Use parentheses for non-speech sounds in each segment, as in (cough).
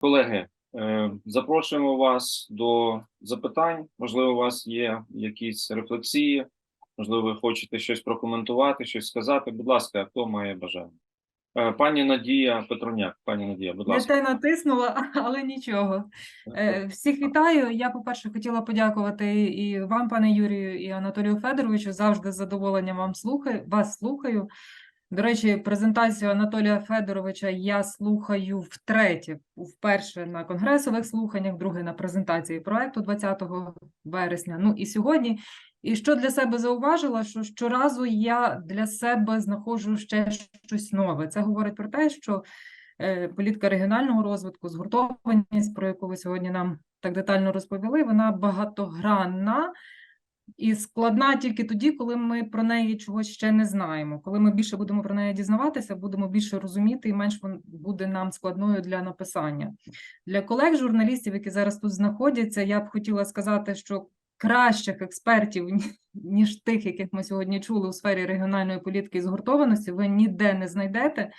Колеги, е, запрошуємо вас до запитань. Можливо, у вас є якісь рефлексії, можливо, ви хочете щось прокоментувати, щось сказати. Будь ласка, хто має бажання? Е, Пані Надія Петроняк, пані Надія, будь ласка. те натиснула, (laughs) але нічого. Е, Всіх вітаю. Я, по-перше, хотіла подякувати і вам, пане Юрію, і Анатолію Федоровичу. Завжди з задоволенням вам слухаю, вас слухаю. До речі, презентацію Анатолія Федоровича я слухаю втретє, вперше на конгресових слуханнях, вдруге на презентації проекту 20 вересня. Ну і сьогодні. І що для себе зауважила, що щоразу я для себе знаходжу ще щось нове. Це говорить про те, що е, політика регіонального розвитку, згуртованість, про яку ви сьогодні нам так детально розповіли, вона багатогранна і складна тільки тоді, коли ми про неї чогось ще не знаємо. Коли ми більше будемо про неї дізнаватися, будемо більше розуміти, і менш буде нам складною для написання. Для колег журналістів, які зараз тут знаходяться, я б хотіла сказати, що кращих експертів, ніж тих, яких ми сьогодні чули у сфері регіональної політики і згуртованості, ви ніде не знайдете.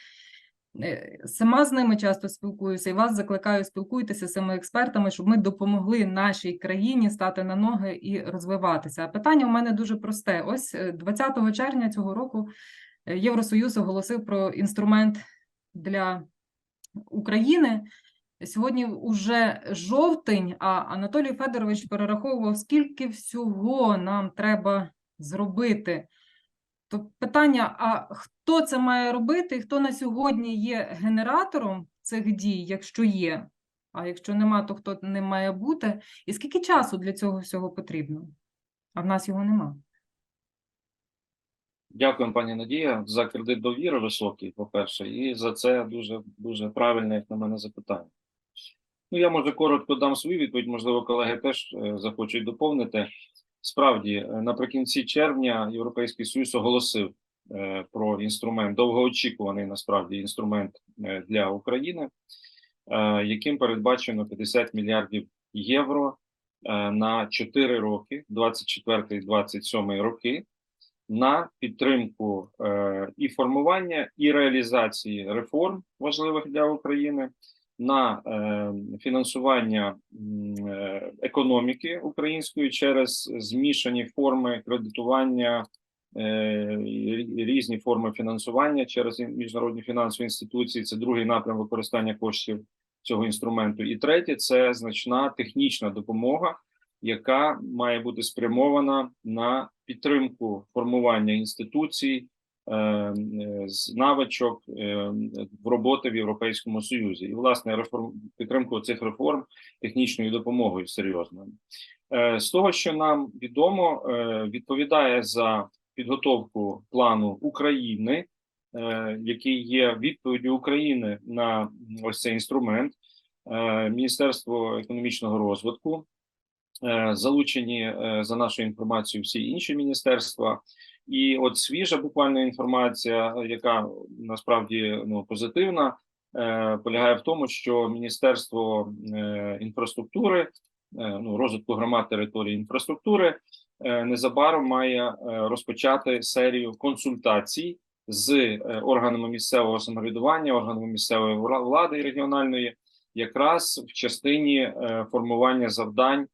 Е, Сама з ними часто спілкуюся і вас закликаю спілкуйтеся з цими експертами, щоб ми допомогли нашій країні стати на ноги і розвиватися. А питання у мене дуже просте. Ось е, 20 червня цього року е, Євросоюз оголосив про інструмент для України. Сьогодні вже жовтень, а Анатолій Федорович перераховував, скільки всього нам треба зробити. То питання: а хто це має робити, хто на сьогодні є генератором цих дій, якщо є? А якщо нема, то хто не має бути? І скільки часу для цього всього потрібно? А в нас його нема. Дякуємо, пані Надія, за кредит довіри високий, по-перше, і за це дуже дуже правильне, як на мене, запитання. Ну, я може коротко дам свою відповідь, можливо, колеги теж е, захочуть доповнити. Справді, е, наприкінці червня Європейський Союз оголосив е, про інструмент, довгоочікуваний насправді інструмент е, для України, яким передбачено 50 мільярдів євро на 4 роки, 24-27 роки, на підтримку і формування, і реалізації реформ важливих для України, на е, фінансування е, економіки української через змішані форми кредитування, е, різні форми фінансування через міжнародні фінансові інституції. Це другий напрям використання коштів цього інструменту. І третє це значна технічна допомога яка має бути спрямована на підтримку формування інституцій, з навичок е, в роботи в Європейському Союзі, і власне реформ підтримку цих реформ технічною допомогою серйозною. Е, З того, що нам відомо, е, відповідає за підготовку плану України, е, який є відповіддю України на ось цей інструмент. е, Міністерство економічного розвитку, Е, залучені е, за нашою інформацією всі інші міністерства. І от свіжа буквально інформація, яка насправді ну позитивна, е, полягає в тому, що Міністерство е, інфраструктури, е, ну розвитку громад території інфраструктури, е, незабаром має е, розпочати серію консультацій з е, органами місцевого самоврядування, органами місцевої влади і регіональної, якраз в частині е, формування завдань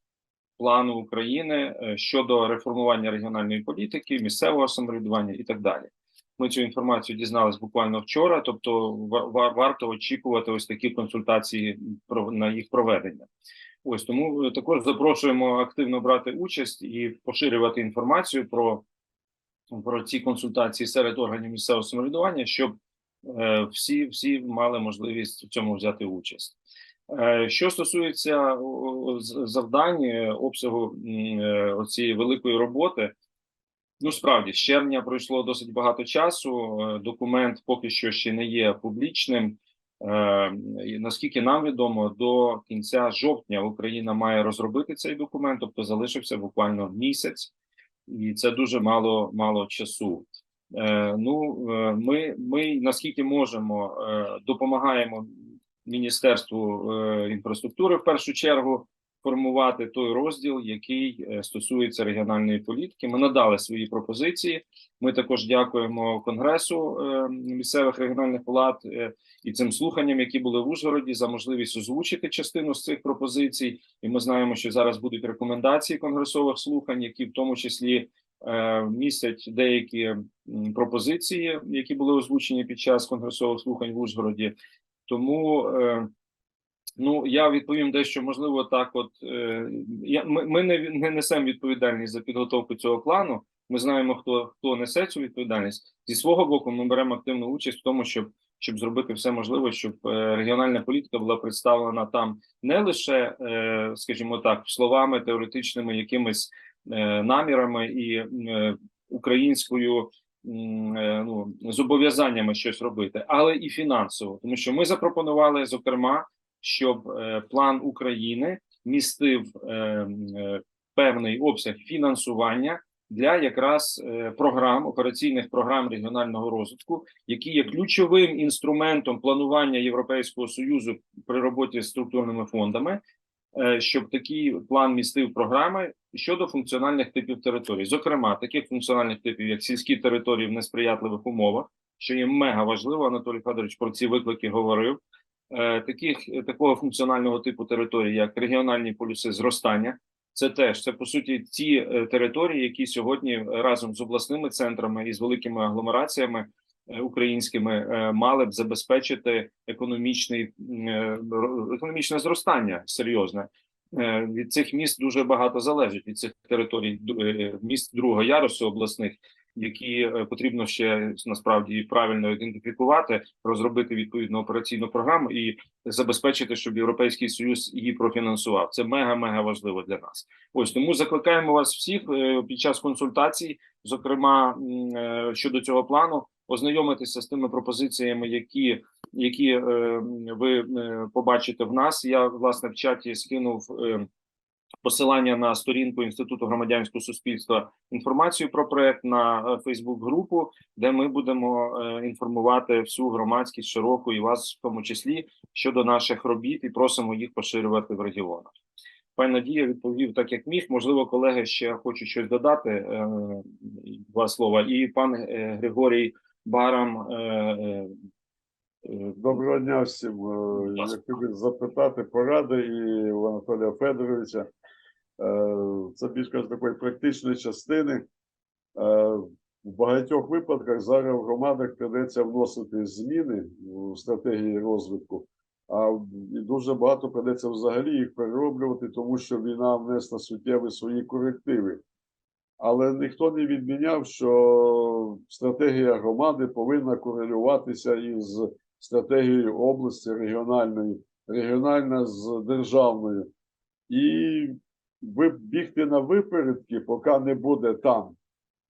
плану України е, щодо реформування регіональної політики, місцевого самоврядування і так далі. Ми цю інформацію дізнались буквально вчора, тобто ва- ва- варто очікувати ось такі консультації на їх проведення. Ось тому е, також запрошуємо активно брати участь і поширювати інформацію про, про ці консультації серед органів місцевого самоврядування, щоб е, всі, всі мали можливість в цьому взяти участь. Е, Що стосується завдань е, обсягу е, цієї великої роботи, ну справді з червня пройшло досить багато часу. Документ поки що ще не є публічним. Наскільки нам відомо, до кінця жовтня Україна має розробити цей документ, тобто залишився буквально місяць, і це дуже мало мало часу. Ну, ми, ми наскільки можемо, допомагаємо Міністерству е, інфраструктури в першу чергу формувати той розділ, який е, стосується регіональної політики. Ми надали свої пропозиції. Ми також дякуємо Конгресу е, місцевих регіональних влад і цим слуханням, які були в Ужгороді, за можливість озвучити частину з цих пропозицій. І ми знаємо, що зараз будуть рекомендації конгресових слухань, які в тому числі містять деякі пропозиції, які були озвучені під час конгресових слухань в Ужгороді. Тому е, ну я відповім дещо можливо так. От е, я ми, ми не, не несемо відповідальність за підготовку цього плану. Ми знаємо, хто хто несе цю відповідальність зі свого боку. Ми беремо активну участь в тому, щоб щоб зробити все можливе, щоб е, регіональна політика була представлена там не лише, скажімо так, словами теоретичними якимись намірами і українською ну зобов'язаннями щось робити, але і фінансово, тому що ми запропонували зокрема, щоб е, план України містив е, е, певний обсяг фінансування для якраз е, програм операційних програм регіонального розвитку, які є ключовим інструментом планування Європейського союзу при роботі з структурними фондами, е, щоб такий план містив програми щодо функціональних типів територій, зокрема таких функціональних типів, як сільські території в несприятливих умовах, що є мега важливо. Анатолій Федорович про ці виклики говорив. Е, Таких такого функціонального типу територій, як регіональні полюси зростання, це теж це по суті ті е, території, які сьогодні разом з обласними центрами і з великими агломераціями е, українськими е, мали б забезпечити економічний е, економічне зростання серйозне. Е, Від цих міст дуже багато залежить від цих територій е, міст другого ярусу обласних, які е, потрібно ще насправді правильно ідентифікувати, розробити відповідну операційну програму і забезпечити, щоб Європейський Союз її профінансував. Це мега мега важливо для нас. Ось тому закликаємо вас всіх е, під час консультацій, зокрема е, щодо цього плану, ознайомитися з тими пропозиціями, які які е, ви е, побачите в нас. Я власне в чаті скинув. е, Посилання на сторінку Інституту громадянського суспільства інформацію про проект на Фейсбук-групу, де ми будемо е, інформувати всю громадськість широку і вас в тому числі щодо наших робіт і просимо їх поширювати в регіонах. Пані Надія відповів так, як міг. Можливо, колеги ще хочуть щось додати. е, Два слова. І пан е, Григорій Барам. е, е, е, Доброго дня всім. Я хотів запитати поради і у Анатолія Федоровича. Це більше з такої практичної частини. В багатьох випадках зараз в громадах придеться вносити зміни у стратегії розвитку, а і дуже багато придеться взагалі їх перероблювати, тому що війна внесла суттєві свої корективи. Але ніхто не відміняв, що стратегія громади повинна корелюватися із стратегією області регіональної, регіональна з державною. І бігти на випередки, поки не буде там.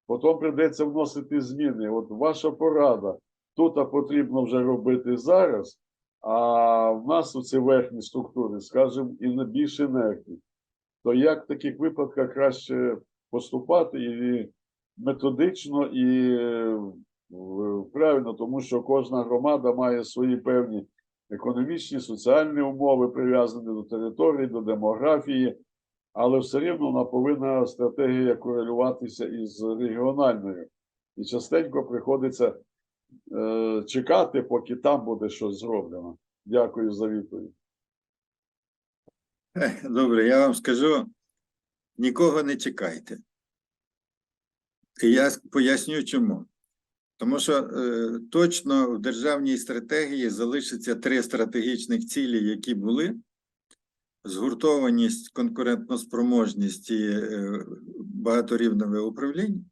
Потім прийдеться вносити зміни. От ваша порада. Тут потрібно вже робити зараз, а в нас у ці верхні структури, скажімо, і на більш енергії. То як в таких випадках краще поступати і методично і е, правильно, тому що кожна громада має свої певні економічні, соціальні умови, прив'язані до території, до демографії, але все рівно вона повинна стратегія корелюватися із регіональною. І частенько приходиться е, чекати, поки там буде щось зроблено. Дякую за відповідь. Добре, я вам скажу, нікого не чекайте. І я поясню чому. Тому що е, точно в державній стратегії залишиться три стратегічних цілі, які були: згуртованість, конкурентноспроможність і е, багаторівневе управління.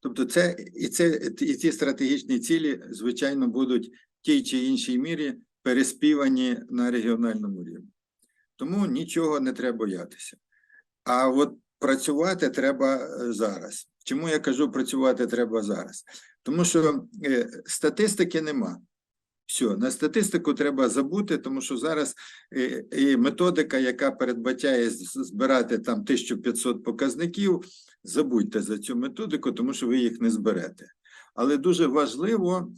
Тобто, це і це і ці стратегічні цілі, звичайно, будуть в тій чи іншій мірі переспівані на регіональному рівні. Тому нічого не треба боятися. А от працювати треба е, зараз. Чому я кажу працювати треба зараз? Тому що е, статистики нема. Все, на статистику треба забути, тому що зараз е, і методика, яка передбачає збирати там 1500 показників, забудьте за цю методику, тому що ви їх не зберете. Але дуже важливо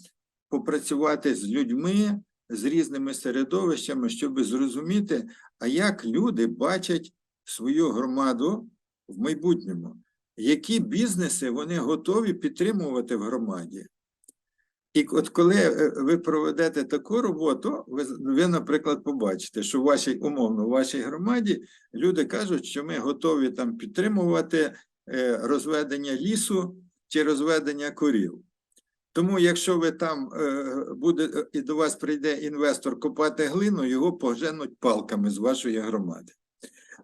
попрацювати з людьми, з різними середовищами, щоб зрозуміти, а як люди бачать свою громаду в майбутньому, які бізнеси вони готові підтримувати в громаді. І от коли е, ви проведете таку роботу, ви, ви, наприклад, побачите, що в вашій умовно, в вашій громаді люди кажуть, що ми готові там підтримувати е, розведення лісу чи розведення корів. Тому, якщо ви там е, буде і до вас прийде інвестор копати глину, його поженуть палками з вашої громади.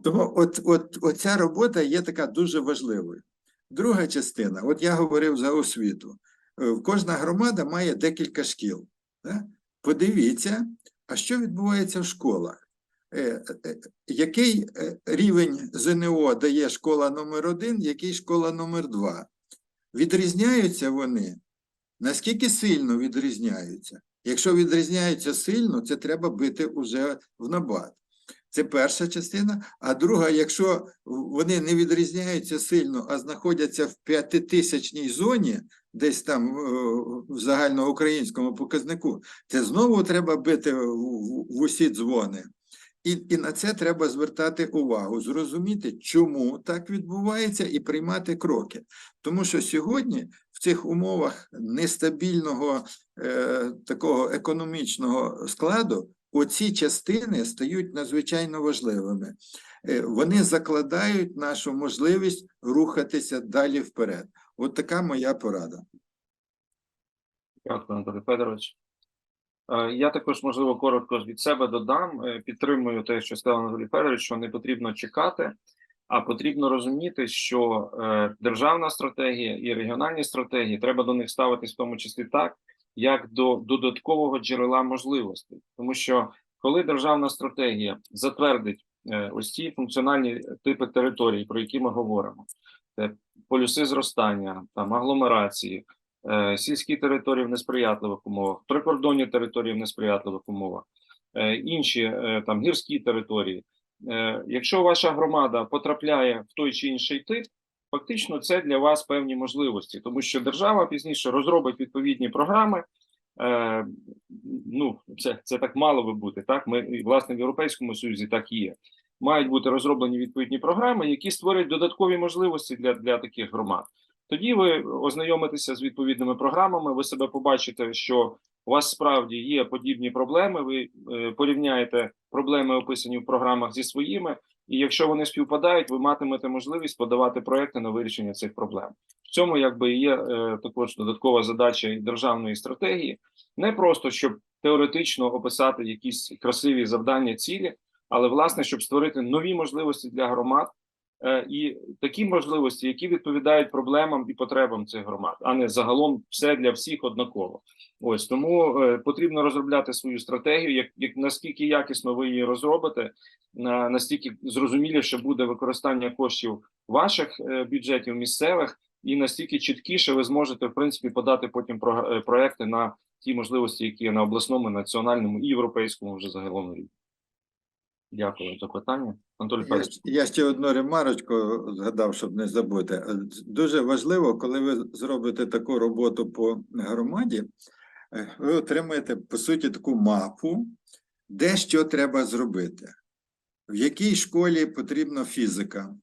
Тому от, от, оця робота є така дуже важливою. Друга частина, от я говорив за освіту. Е, Кожна громада має декілька шкіл. Да? Подивіться, а що відбувається в школах? Е, е, Який рівень ЗНО дає школа номер один, який школа номер два? Відрізняються вони? Наскільки сильно відрізняються? Якщо відрізняються сильно, це треба бити уже в набат. Це перша частина. А друга, якщо вони не відрізняються сильно, а знаходяться в п'ятитисячній зоні, десь там е, в загальноукраїнському показнику, це знову треба бити в, усі дзвони. І, і на це треба звертати увагу, зрозуміти, чому так відбувається, і приймати кроки. Тому що сьогодні в цих умовах нестабільного е, такого економічного складу оці частини стають надзвичайно важливими. Е, вони закладають нашу можливість рухатися далі вперед. От така моя порада. Дякую, Анатолій Федорович. Е, Я також, можливо, коротко від себе додам. Е, Підтримую те, що сказав Анатолій Федорович, що не потрібно чекати, а потрібно розуміти, що державна стратегія і регіональні стратегії треба до них ставитись в тому числі так, як до додаткового джерела можливостей. Тому що коли державна стратегія затвердить е, ось ці функціональні типи територій, про які ми говоримо, це полюси зростання, там агломерації, е, сільські території в несприятливих умовах, прикордонні території в несприятливих умовах, е, інші там гірські території. Якщо ваша громада потрапляє в той чи інший тип, фактично це для вас певні можливості, тому що держава пізніше розробить відповідні програми. Е, ну, це, це так мало би бути. Так, ми власне в Європейському Союзі так є. Мають бути розроблені відповідні програми, які створять додаткові можливості для, для таких громад. Тоді ви ознайомитеся з відповідними програмами. Ви себе побачите, що у вас справді є подібні проблеми. Ви е, порівняєте проблеми, описані в програмах зі своїми, і якщо вони співпадають, ви матимете можливість подавати проекти на вирішення цих проблем. В цьому якби є е, також додаткова задача державної стратегії, не просто щоб теоретично описати якісь красиві завдання, цілі, але власне, щоб створити нові можливості для громад. Е, І такі можливості, які відповідають проблемам і потребам цих громад, а не загалом все для всіх однаково. Ось тому е, потрібно розробляти свою стратегію. Як, як наскільки якісно ви її розробите, на настільки зрозуміліше буде використання коштів ваших е, бюджетів місцевих, і настільки чіткіше ви зможете в принципі подати потім про, проекти на ті можливості, які є на обласному, національному і європейському вже загалом рівні. Дякую за питання, Анатолій Я, я ще одну ремарочку згадав, щоб не забути. Е, Дуже важливо, коли ви зробите таку роботу по громаді, е, ви отримаєте по суті таку мапу, де що треба зробити, в якій школі потрібна фізика,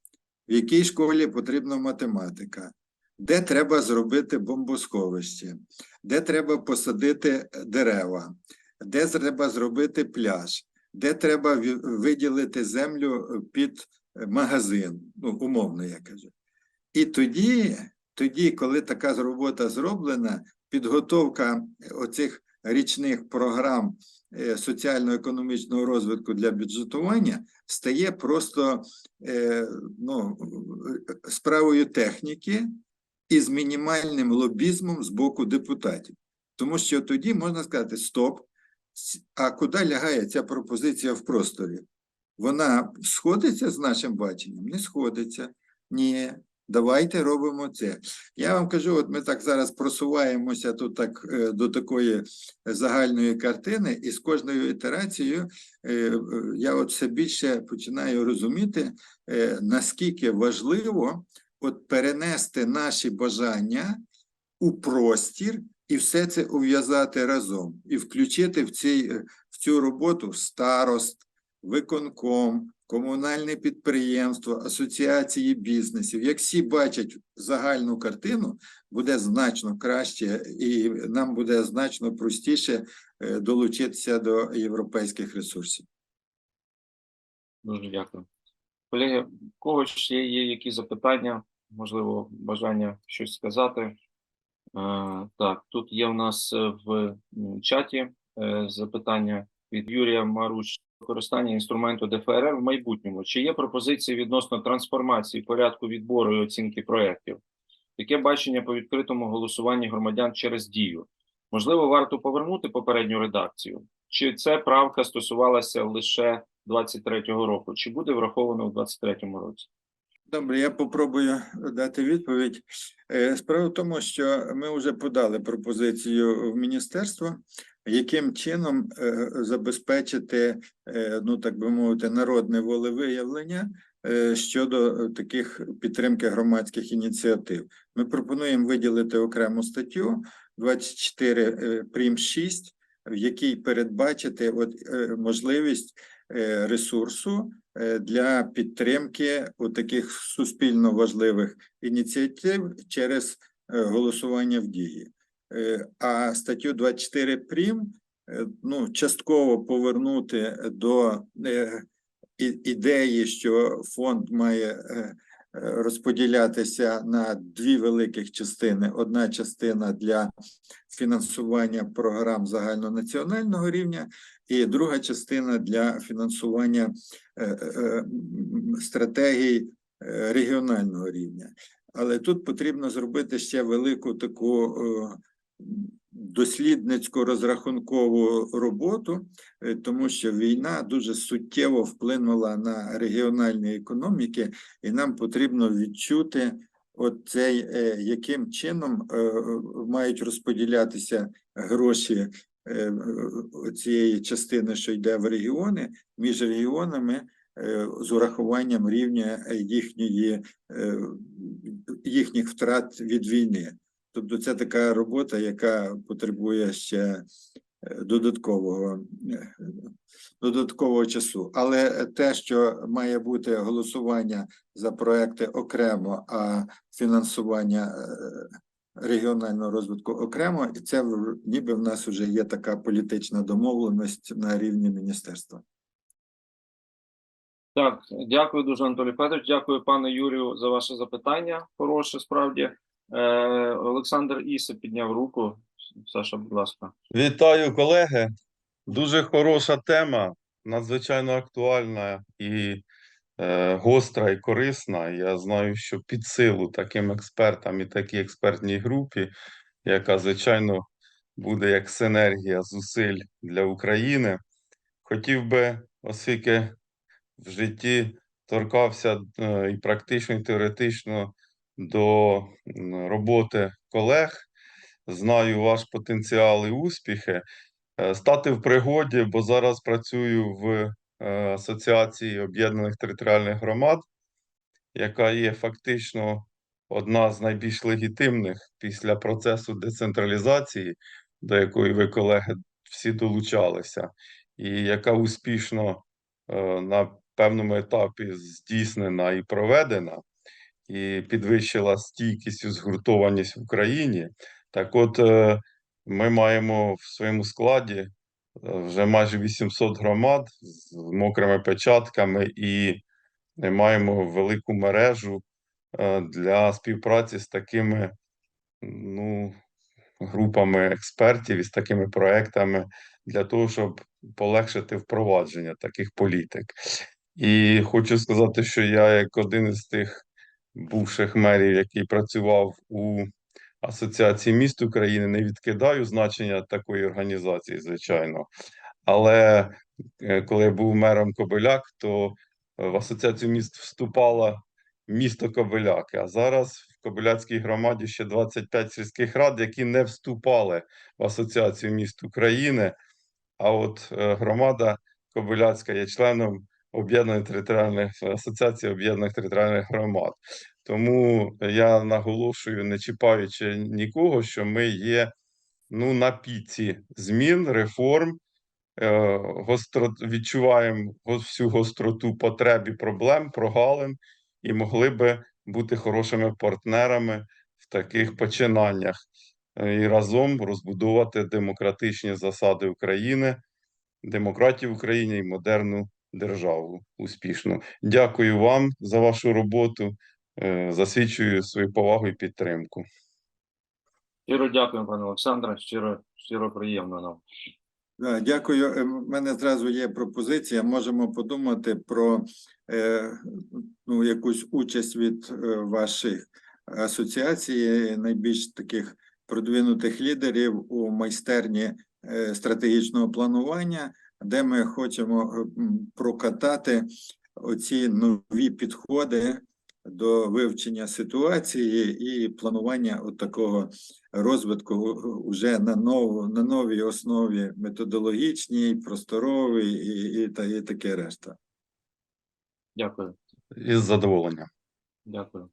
в якій школі потрібна математика, де треба зробити бомбосховище, де треба посадити дерева, де треба зробити пляж, де треба виділити землю під магазин, ну, умовно я кажу. І тоді, тоді, коли така робота зроблена, підготовка оцих річних програм е, соціально-економічного розвитку для бюджетування стає просто е, ну, е, справою техніки і з мінімальним лобізмом з боку депутатів. Тому що тоді можна сказати: стоп, а куди лягає ця пропозиція в просторі? Вона сходиться з нашим баченням? Не сходиться. Ні, давайте робимо це. Я вам кажу, от ми так зараз просуваємося тут так е, до такої загальної картини, і з кожною ітерацією е, е, я от все більше починаю розуміти, наскільки важливо от перенести наші бажання у простір і все це ув'язати разом, і включити в, цій, е, в цю роботу старост, виконком, комунальне підприємство, асоціації бізнесів, як всі бачать загальну картину, буде значно краще, і нам буде значно простіше е, долучитися до європейських ресурсів. Дуже дякую. Колеги, в кого ще є які запитання, можливо, бажання щось сказати? Е, так, тут є в нас е, в чаті е, запитання від Юрія Маруч. Використання інструменту ДФРР в майбутньому. Чи є пропозиції відносно трансформації порядку відбору і оцінки проєктів? Яке бачення по відкритому голосуванні громадян через дію? Можливо, варто повернути попередню редакцію? Чи це правка стосувалася лише 23-го року? Чи буде враховано в 23-му році? Добре, я попробую дати відповідь. Е, Справа в тому, що ми вже подали пропозицію в міністерство, яким чином е, забезпечити, е, ну так би мовити, народне волевиявлення щодо таких підтримки громадських ініціатив. Ми пропонуємо виділити окрему статтю 24 е, прим 6, в якій передбачити от, можливість ресурсу е, для підтримки у таких суспільно важливих ініціатив через е, голосування в дії. Е, А статтю 24 прим е, ну, частково повернути до е, ідеї, що фонд має е, е, розподілятися на дві великих частини. Одна частина для фінансування програм загальнонаціонального рівня, і друга частина для фінансування е, е, стратегій е, регіонального рівня. Але тут потрібно зробити ще велику таку дослідницьку розрахункову роботу, е, тому що війна дуже суттєво вплинула на регіональні економіки, і нам потрібно відчути. От цей, е, яким чином е, мають розподілятися гроші цієї частини, що йде в регіони, між регіонами з урахуванням рівня їхньої, їхніх втрат від війни. Тобто це така робота, яка потребує ще е, додаткового, е, додаткового часу. Але те, що має бути голосування за проекти окремо, а фінансування е, регіонального розвитку окремо, і це ніби в нас вже є така політична домовленість на рівні міністерства. Так, дякую дуже, Анатолій Петрович. Дякую, пане Юрію, за ваше запитання. Хороше, справді. Е, Олександр Іса підняв руку. Саша, будь ласка. Вітаю, колеги. Дуже хороша тема, надзвичайно актуальна і е, гостра і корисна. Я знаю, що під силу таким експертам і такій експертній групі, яка, звичайно, буде як синергія зусиль для України. Хотів би, оскільки в житті торкався е, і практично, і теоретично до роботи колег, знаю ваш потенціал і успіхи. Е, Стати в пригоді, бо зараз працюю в е, Асоціації Об'єднаних територіальних громад, яка є фактично одна з найбільш легітимних після процесу децентралізації, до якої ви, колеги, всі долучалися, і яка успішно е, на певному етапі здійснена і проведена, і підвищила стійкість і згуртованість в Україні. Так от, е, ми маємо в своєму складі е, вже майже 800 громад з мокрими печатками, і маємо велику мережу е, для співпраці з такими ну, групами експертів і з такими проектами для того, щоб полегшити впровадження таких політик. І хочу сказати, що я, як один із тих бувших мерів, який працював у Асоціації міст України, не відкидаю значення такої організації, звичайно. Але е, коли я був мером Кобиляк, то е, в Асоціацію міст вступало місто Кобиляки. А зараз в Кобиляцькій громаді ще 25 сільських рад, які не вступали в Асоціацію міст України. А от е, громада Кобиляцька є членом об'єднаної територіальних асоціації об'єднаних територіальних громад. Тому я наголошую, не чіпаючи нікого, що ми є ну, на піці змін, реформ е, гостро, відчуваємо всю гостроту потреб і проблем, прогалин, і могли би бути хорошими партнерами в таких починаннях е, і разом розбудовувати демократичні засади України, демократію в Україні і модерну державу успішну. Дякую вам за вашу роботу. Е, Засвідчую свою повагу і підтримку. Щиро дякую, пане Олександре. Щиро, щиро приємно нам. Дякую. Е, В мене зразу є пропозиція. Можемо подумати про е, ну, якусь участь від е, ваших асоціацій, найбільш таких продвинутих лідерів у майстерні е, стратегічного планування, де ми хочемо е, прокатати оці нові підходи до вивчення ситуації і планування от такого розвитку уже на нову на новій основі методологічній, просторовій і, і, та, і таке решта. Дякую. Із задоволенням. Дякую.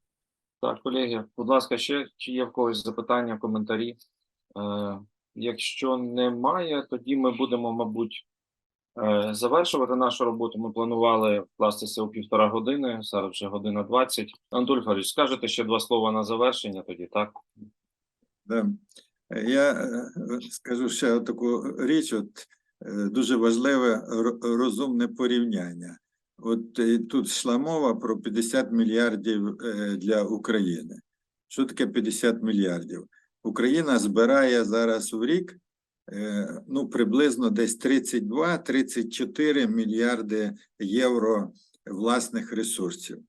Так, колеги, будь ласка, ще чи є в когось запитання, коментарі? Е, якщо немає, тоді ми будемо, мабуть, е, завершувати нашу роботу. Ми планували вкластися у півтора години, зараз вже година 20. Анатолій Федорович, скажете ще два слова на завершення тоді, так? Да. Е, Я е, скажу ще таку річ, от е, дуже важливе розумне порівняння. От е, тут йшла мова про 50 мільярдів е, для України. Що таке 50 мільярдів? Україна збирає зараз в рік е, ну, приблизно десь 32-34 мільярди євро власних ресурсів.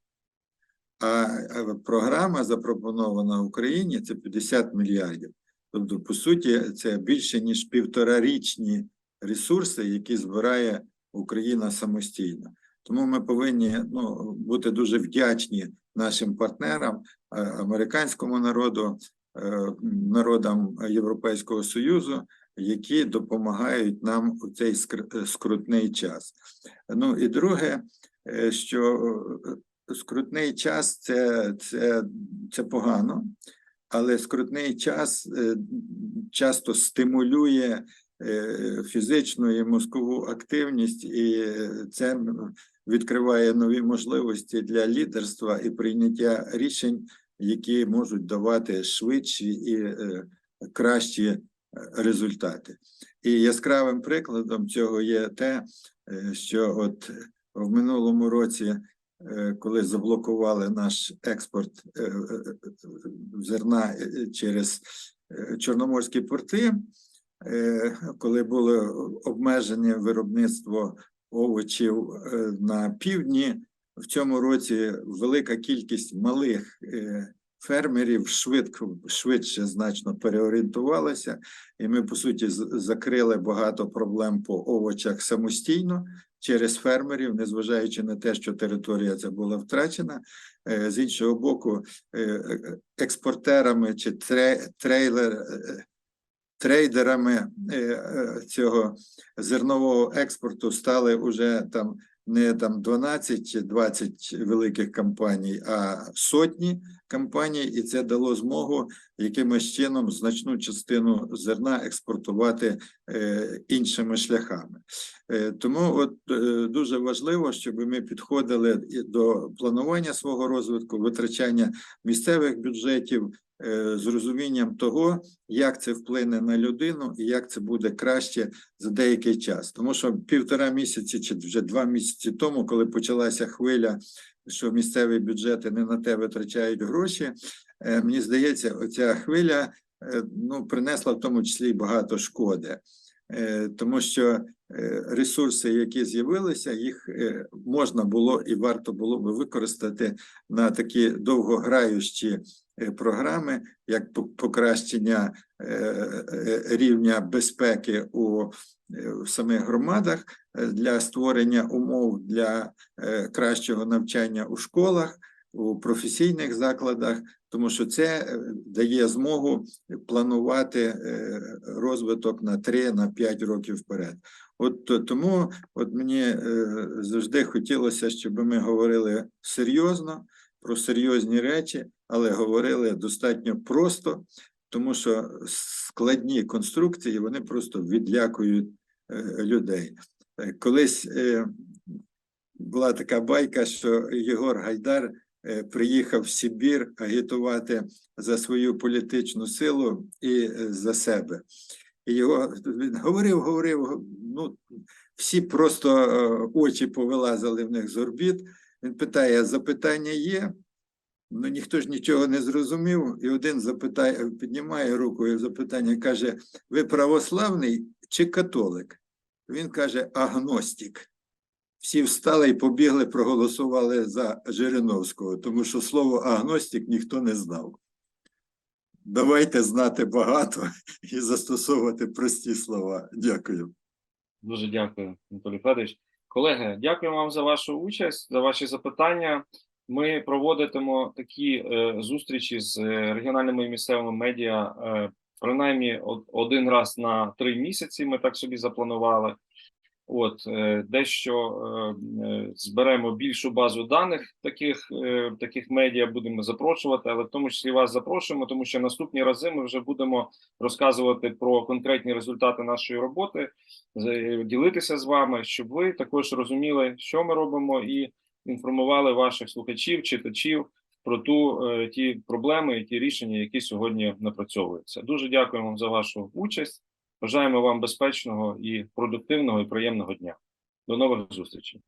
А е, програма запропонована Україні це 50 мільярдів. Тобто, по суті, це більше ніж півторарічні ресурси, які збирає Україна самостійно. Тому ми повинні ну, бути дуже вдячні нашим партнерам, е, американському народу, е, народам Європейського Союзу, які допомагають нам у цей е, скрутний час. Ну і друге, е, що е, скрутний час це, це, це погано, але скрутний час часто стимулює фізичну і мозкову активність, і це відкриває нові можливості для лідерства і прийняття рішень, які можуть давати швидші і кращі результати. І яскравим прикладом цього є те, е, що от в минулому році е, коли заблокували наш експорт е, зерна через чорноморські порти, коли було обмежене виробництво овочів на півдні, в цьому році велика кількість малих фермерів швидко швидше значно переорієнтувалася, і ми по суті закрили багато проблем по овочах самостійно через фермерів, незважаючи на те, що територія ця була втрачена. Е, З іншого боку, е, е, експортерами чи тре- трейлер, трейдерами цього зернового експорту стали уже там не там 12 чи 20 великих компаній, а сотні компаній, і це дало змогу якимось чином значну частину зерна експортувати е, іншими шляхами. Е, Тому от е, дуже важливо, щоб ми підходили і до планування свого розвитку, витрачання місцевих бюджетів з розумінням того, як це вплине на людину і як це буде краще за деякий час. Тому що півтора місяці чи вже два місяці тому, коли почалася хвиля, що місцеві бюджети не на те витрачають гроші, е, мені здається, оця хвиля е, ну, принесла в тому числі й багато шкоди. Е, Тому що е, ресурси, які з'явилися, їх е, можна було і варто було би використати на такі довгограючі е, програми, як покращення е, е, рівня безпеки у е, в самих громадах е, для створення умов для е, кращого навчання у школах, у професійних закладах, тому що це е, дає змогу планувати е, розвиток на 3 на років вперед. От тому от мені е, завжди хотілося, щоб ми говорили серйозно про серйозні речі, але говорили достатньо просто, тому що складні конструкції вони просто відлякують е, людей. Е, Колись е, була така байка, що Єгор Гайдар е, приїхав в Сибір агітувати за свою політичну силу і е, за себе. І його він говорив, говорив. Ну всі просто е, очі повилазили в них з орбіт. Він питає: запитання є? Ну ніхто ж нічого не зрозумів. І один запитає, піднімає руку і запитання каже: Ви православний чи католик? Він каже: агностик. Всі встали і побігли, проголосували за Жириновського, тому що слово агностик ніхто не знав. Давайте знати багато і застосовувати прості слова. Дякую. Дуже дякую, Анатолій Федорович. Колеги, дякую вам за вашу участь, за ваші запитання. Ми проводитимо такі е, зустрічі з е, регіональними і місцевими медіа е, принаймні од- один раз на три місяці. Ми так собі запланували. От е, дещо е, е, зберемо більшу базу даних таких, таких медіа, будемо запрошувати, але в тому числі вас запрошуємо, тому що наступні рази ми вже будемо розказувати про конкретні результати нашої роботи, ділитися з вами, щоб ви також розуміли, що ми робимо, і інформували ваших слухачів, читачів про ту ті проблеми і ті рішення, які сьогодні напрацьовуються. Дуже дякуємо за вашу участь. Бажаємо вам безпечного і продуктивного і приємного дня. До нових зустрічей.